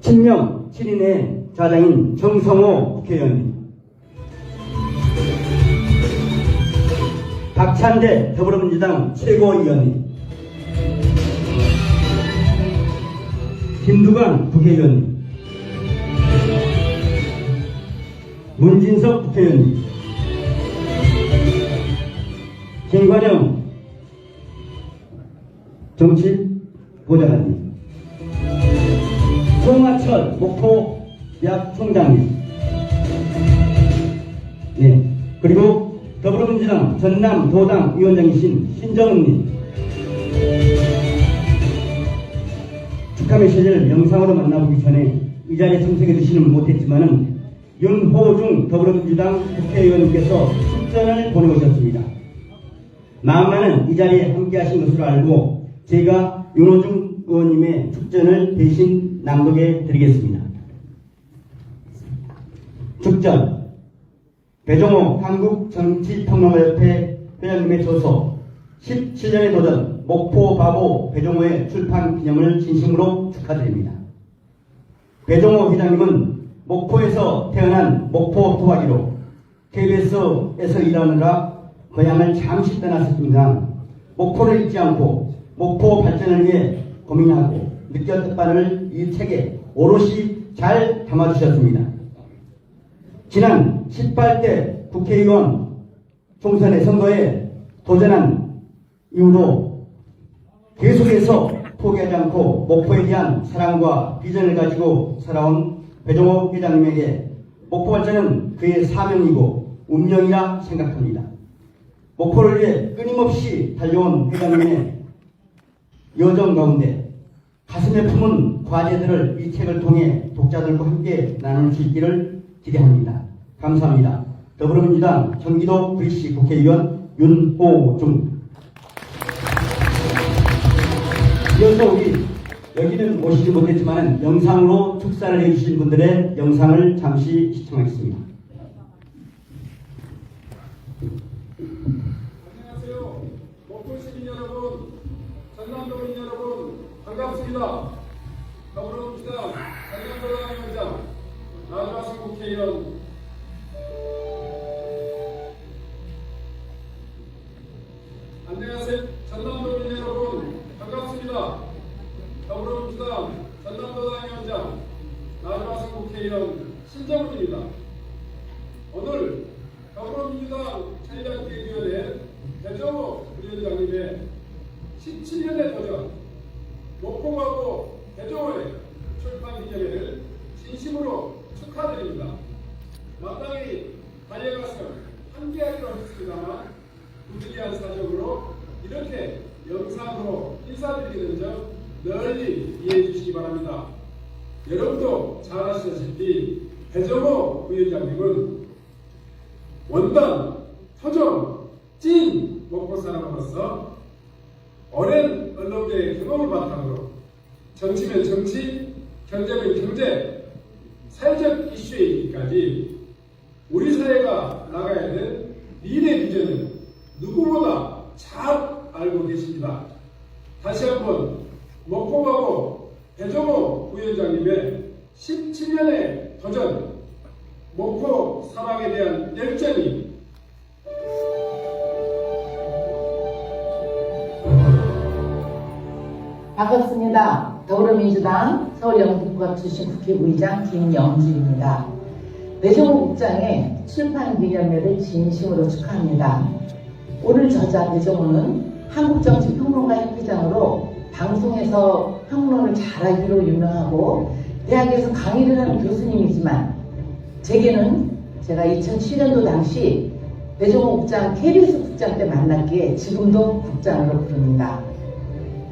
친명 7인의 좌장인 정성호 국회의원 박찬대 더불어민주당 최고위원 김두관 국회의원 문진석 국회의원 김관영 정치 보좌관님 송하철 목포 대학 총장님. 네. 그리고 더불어민주당 전남 도당 위원장이신 신정은님. 축하 메시지를 영상으로 만나보기 전에 이 자리에 참석해 주시는 못했지만은 윤호중 더불어민주당 국회의원님께서 축전을 보내오셨습니다. 마음만은 이 자리에 함께하신 것으로 알고 제가 윤호중 의원님의 축전을 대신 낭독해 드리겠습니다. 축전 배종호 한국정치평론가협회 회장님의 저서 17년의 도전 목포 바보 배종호의 출판 기념을 진심으로 축하드립니다. 배종호 회장님은 목포에서 태어난 목포 토박이로 KBS에서 일하느라 고향을 잠시 떠났습니다. 목포를 잊지 않고 목포 발전을 위해 고민하고 느꼈던 바를 이 책에 오롯이 잘 담아주셨습니다. 지난 18대 국회의원 총선의 선거에 도전한 이후로 계속해서 포기하지 않고 목포에 대한 사랑과 비전을 가지고 살아온 배종호 회장님에게 목포 발전은 그의 사명이고 운명이라 생각합니다. 목포를 위해 끊임없이 달려온 회장님의 여정 가운데 가슴에 품은 과제들을 이 책을 통해 독자들과 함께 나눌 수 있기를 기대합니다. 감사합니다. 더불어민주당 경기도 VC 국회의원 윤호중 이어서 우리 여기는 오시지 못했지만 영상으로 축사를 해주신 분들의 영상을 잠시 시청하겠습니다. 안녕하세요. 목포 시민 여러분, 전남도민 여러분, 반갑습니다. 더불어민주당 전남도당 위원장 나주하신 국회의원 안녕하세요. 전남도민 여러분, 반갑습니다. 더불어민주당 전남도당 위원장 나주하신 국회의원 신정훈입니다. 오늘 더불어민주당 차이당기위원회 배정호 위원장님의 17년의 도전 목포하고 배정호의 출판 기념회를 진심으로 축하드립니다. 마땅히 달려가서 함께하기로 했습니다만 부득이한 사정으로 이렇게 영상으로 인사드리는 점 널리 이해해 주시기 바랍니다. 여러분도 잘 아시다시피 배정호 위원장님은 원단, 토종, 찐 먹고 사람으로서 오랜 언론계의 경험을 바탕으로 정치면 정치, 경제면 경제, 사회적 이슈에 이르기까지 우리 사회가 나가야 될 미래 비전을 누구보다 잘 알고 계십니다. 다시 한번 먹고가고 배정호 부위원장님의 17년의 도전 목포 사랑에 대한 열정이 반갑습니다. 더불어민주당 서울영등포갑 출신 국회의장 김영주입니다. 배정호 국장의 출판 기념회를 진심으로 축하합니다. 오늘 저자 배정호는 한국정치평론가협회장으로 방송에서 평론을 잘하기로 유명하고 대학에서 강의를 하는 교수님이지만 제게는 제가 2007년도 당시 배정호 국장 KBS 국장 때 만났기에 지금도 국장으로 부릅니다.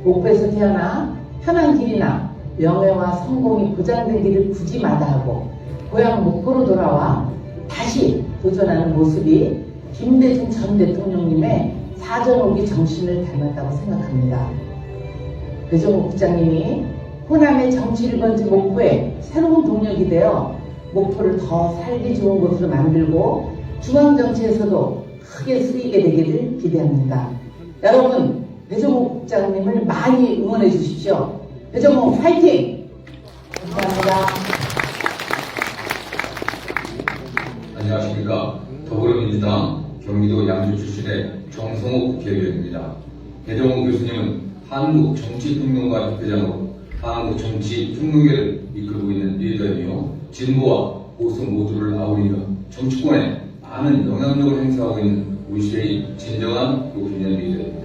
목포에서 태어나 편한 길이나 명예와 성공이 보장된 길을 굳이 마다하고 고향 목포로 돌아와 다시 도전하는 모습이 김대중 전 대통령님의 사전오기 정신을 닮았다고 생각합니다. 배정호 국장님이 호남의 정치 1번지 목포에 새로운 동력이 되어 목포를 더 살기 좋은 곳으로 만들고 중앙정치에서도 크게 쓰이게 되기를 기대합니다. 여러분, 배정호 국장님을 많이 응원해 주십시오. 배정호 파이팅! 감사합니다. 안녕하십니까. 더불어민주당 경기도 양주 출신의 정성호 국회의원입니다. 배정호 교수님은 한국 정치평론가 협회장으로 한국 정치평론계를 이끌고 있는 리더이며 진보와 보수 모두를 아우르는 정치권에 많은 영향력을 행사하고 있는 우리 시대의 진정한 노인의 리더입니다.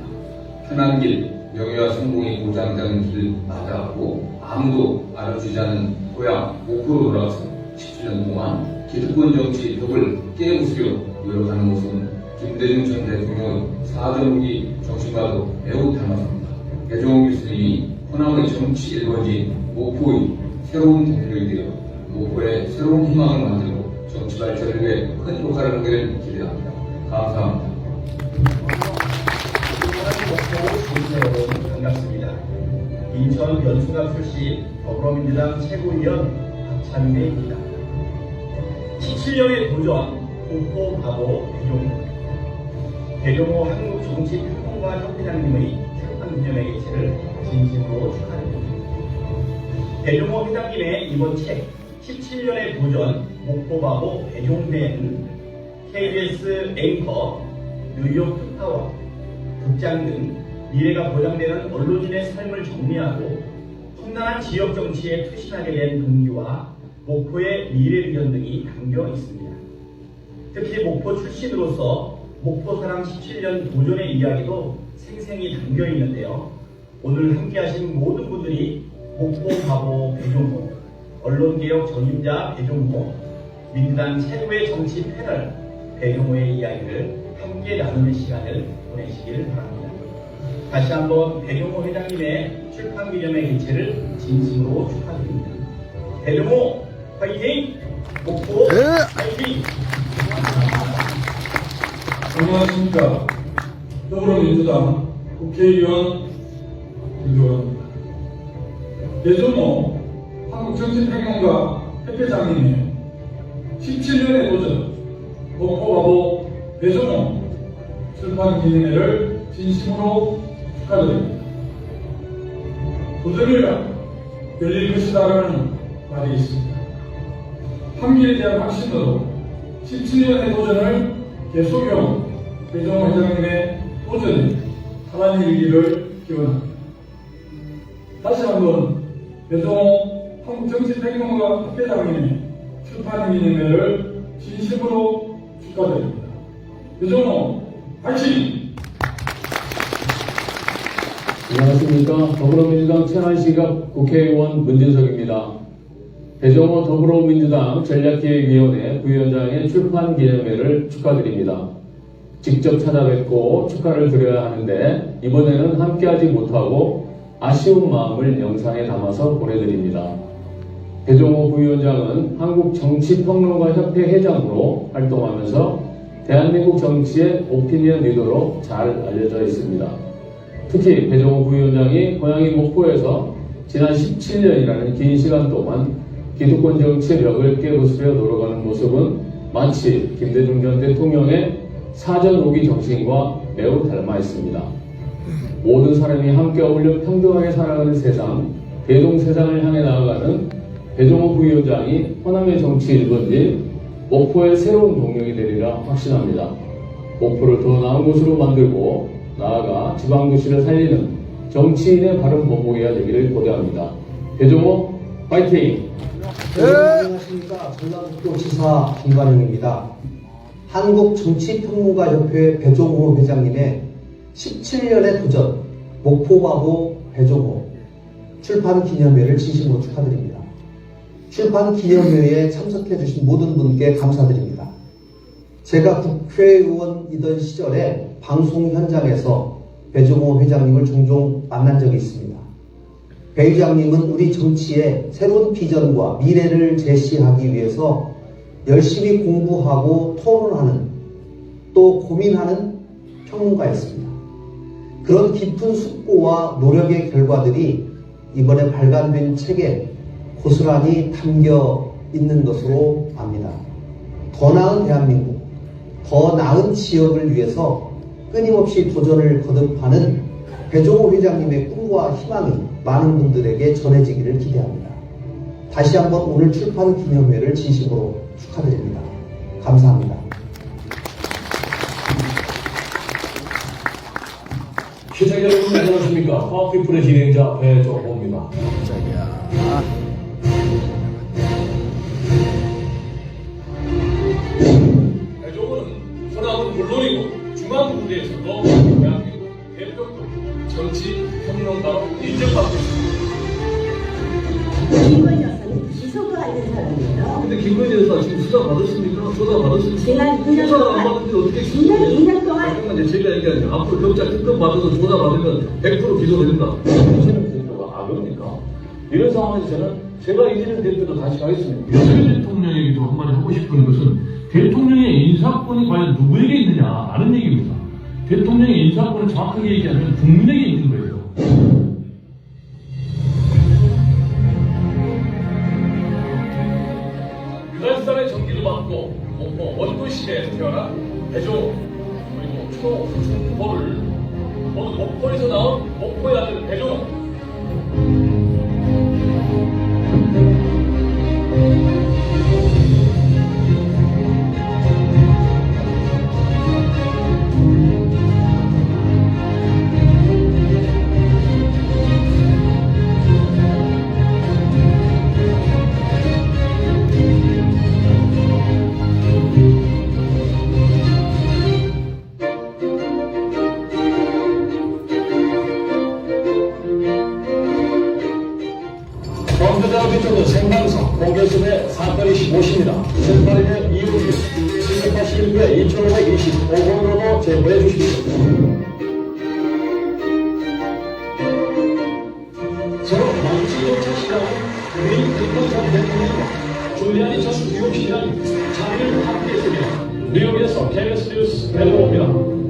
편한 길, 명예와 성공이 보장되는 길 나가고 아무도 알아주지 않은 고향 목포로 돌아와서 17년 동안 기득권 정치 벽을 깨부수려 노력하는 모습은 김대중 전 대통령의 사정기 정신과도 매우 닮았습니다. 배종호 교수님이 호남의 정치 1번지 목포의 새로운 대통령이 되어 목포의 새로운 희망을 만들고 정치 발전을 위해 큰 역할을 하기를 기대합니다. 감사합니다. 여러분 반갑습니다. 인천 연수갑 출신 더불어민주당 최고위원 박찬배입니다. 17년의 도전 공포 바보 배종호 배종호 한국정치평론가 협회장님의 출판 기념회 개최를 진심으로 축하드립니다. 배종호 회장님의 이번 책 17년의 도전 목포 바보 배종대는 KBS 앵커 뉴욕 특파원 국장 등 미래가 보장되는 언론인의 삶을 정리하고 험난한 지역 정치에 투신하게 된 동기와 목포의 미래 비전 등이 담겨 있습니다. 특히 목포 출신으로서 목포 사랑 17년 도전의 이야기도 생생히 담겨 있는데요. 오늘 함께하신 모든 분들이 목포 바보 배종호, 언론개혁 전임자 배종호, 민주당 최고의 정치 패널 배종호의 이야기를 함께 나누는 시간을 보내시길 바랍니다. 다시 한번 배종호 회장님의 출판 기념회 개최를 진심으로 축하드립니다. 배종호 화이팅! 목포 화이팅! 안녕하십니까. 더불어민주당 국회의원 김조원입니다. 배종호 한국정치평론가 협회장님의 17년의 도전 목포바보 배종호 출판 기념회를 진심으로 축하드립니다. 도전이란 열릴 것이다라는 말이 있습니다. 한길에 대한 확신으로 17년의 도전을 계속해온 배정호 회장님의 도전이 하나님 일기를 기원합니다. 다시 한번 배정호 한국정치평론가 협회장님의 출판 기념회를 진심으로 축하드립니다. 배정호 화이팅! 안녕하십니까. 더불어민주당 천안시갑 국회의원 문진석입니다. 배정호 더불어민주당 전략기획위원회 부위원장의 출판 기념회를 축하드립니다. 직접 찾아뵙고 축하를 드려야 하는데 이번에는 함께하지 못하고 아쉬운 마음을 영상에 담아서 보내드립니다. 배종호 부위원장은 한국정치평론가협회 회장으로 활동하면서 대한민국 정치의 오피니언 리더로 잘 알려져 있습니다. 특히 배종호 부위원장이 고향이 목포에서 지난 17년이라는 긴 시간 동안 기득권 정치의 벽을 깨부수려 노력하는 모습은 마치 김대중 전 대통령의 사전 오기 정신과 매우 닮아 있습니다. 모든 사람이 함께 어울려 평등하게 살아가는 세상, 대동 세상을 향해 나아가는 배종호 부위원장이 호남의 정치 1번지 목포의 새로운 동력이 되리라 확신합니다. 목포를 더 나은 곳으로 만들고 나아가 지방도시를 살리는 정치인의 바른 보복이야 되기를 고대합니다. 배종호 파이팅! 네, 안녕하십니까. 전남북도지사 김관영입니다. 한국정치평론가협회 배종호 회장님의 17년의 도전, 목포바보 배종호 출판 기념회를 진심으로 축하드립니다. 출판 기념회에 참석해 주신 모든 분께 감사드립니다. 제가 국회의원이던 시절에 방송 현장에서 배종호 회장님을 종종 만난 적이 있습니다. 배 회장님은 우리 정치의 새로운 비전과 미래를 제시하기 위해서 열심히 공부하고 토론하는 또 고민하는 평론가였습니다. 그런 깊은 숙고와 노력의 결과들이 이번에 발간된 책에 고스란히 담겨 있는 것으로 압니다. 더 나은 대한민국, 더 나은 지역을 위해서 끊임없이 도전을 거듭하는 배종호 회장님의 꿈과 희망이 많은 분들에게 전해지기를 기대합니다. 다시 한번 오늘 출판 기념회를 진심으로 축하드립니다. 감사합니다. 시청자 여러분 안녕하십니까? 파워피플의 진행자 배정호입니다. 배종호는 김건희 여사 지금 수사 받았습니까? 조사 받았습니까? 지난 2년 수사 안 동안, 받는데 어떻게 지난 2년 동안 잠깐만 이제 제가 얘기하죠. 앞으로 경찰 특검 받아서 조사 받으면 100% 기소됩니다. 이재명 대표가 악입니까? 이런 상황에서 저는 제가 이재명 대표도 다시 가겠습니다. 윤석열 대통령에게도 한마디 하고 싶은 것은 대통령의 인사권이 과연 누구에게 있느냐라는 얘기입니다. 대통령의 인사권을 정확하게 얘기하면 국민에게 있는 거예요. 받고 목포 원도시에 태어난 배종호 그리고 초중보를 모두 목포에서 나온 목포의 아들 배종 유인 대권 전 대통령과 줄리아니 전 뉴욕 시장이 자리를 함께했으며 뉴욕에서 KBS 뉴스 배정호입니다.